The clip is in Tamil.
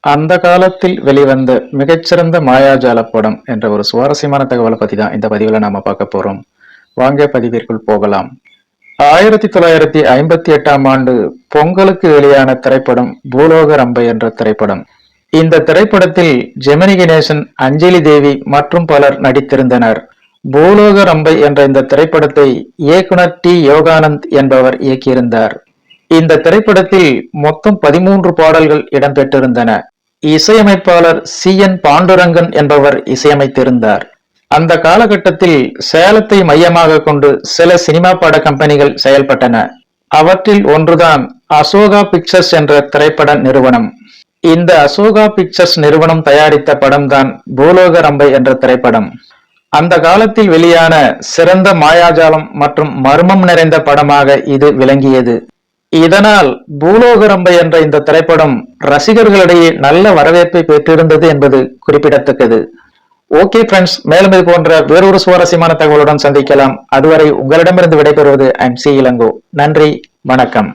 அந்த காலத்தில் வெளிவந்த மிகச்சிறந்த மாயாஜால படம் என்ற ஒரு சுவாரஸ்யமான தகவலை பத்தி தான் இந்த பதிவுல நாம பார்க்க போறோம். வாங்க பதிவிற்குள் போகலாம். ஆயிரத்தி தொள்ளாயிரத்தி ஐம்பத்தி எட்டாம் ஆண்டு பொங்கலுக்கு வெளியான திரைப்படம் பூலோக ரம்பை என்ற திரைப்படம். இந்த திரைப்படத்தில் ஜெமினி கணேசன் அஞ்சலி தேவி மற்றும் பலர் நடித்திருந்தனர். பூலோக ரம்பை என்ற இந்த திரைப்படத்தை இயக்குனர் டி. யோகானந்த் என்பவர் இயக்கியிருந்தார். இந்த திரைப்படத்தில் மொத்தம் பதிமூன்று பாடல்கள் இடம்பெற்றிருந்தன. இசையமைப்பாளர் சி. என். பாண்டுரங்கன் என்பவர் இசையமைத்திருந்தார். அந்த காலகட்டத்தில் சேலத்தை மையமாக கொண்டு சில சினிமா பட கம்பெனிகள் செயல்பட்டன. அவற்றில் ஒன்றுதான் அசோகா பிக்சர்ஸ் என்ற திரைப்பட நிறுவனம். இந்த அசோகா பிக்சர்ஸ் நிறுவனம் தயாரித்த படம்தான் பூலோக ரம்பை என்ற திரைப்படம். அந்த காலத்தில் வெளியான சிறந்த மாயாஜாலம் மற்றும் மர்மம் நிறைந்த படமாக இது விளங்கியது. இதனால் பூலோகரம்பை என்ற இந்த திரைப்படம் ரசிகர்களிடையே நல்ல வரவேற்பை பெற்றிருந்தது என்பது குறிப்பிடத்தக்கது. ஓகே ஃப்ரெண்ட்ஸ் மேலும் இது போன்ற வேறொரு சுவாரஸ்யமான தகவலுடன் சந்திக்கலாம். அதுவரை உங்களிடமிருந்து விடைபெறுவது ஐம் சி இளங்கோ. நன்றி வணக்கம்.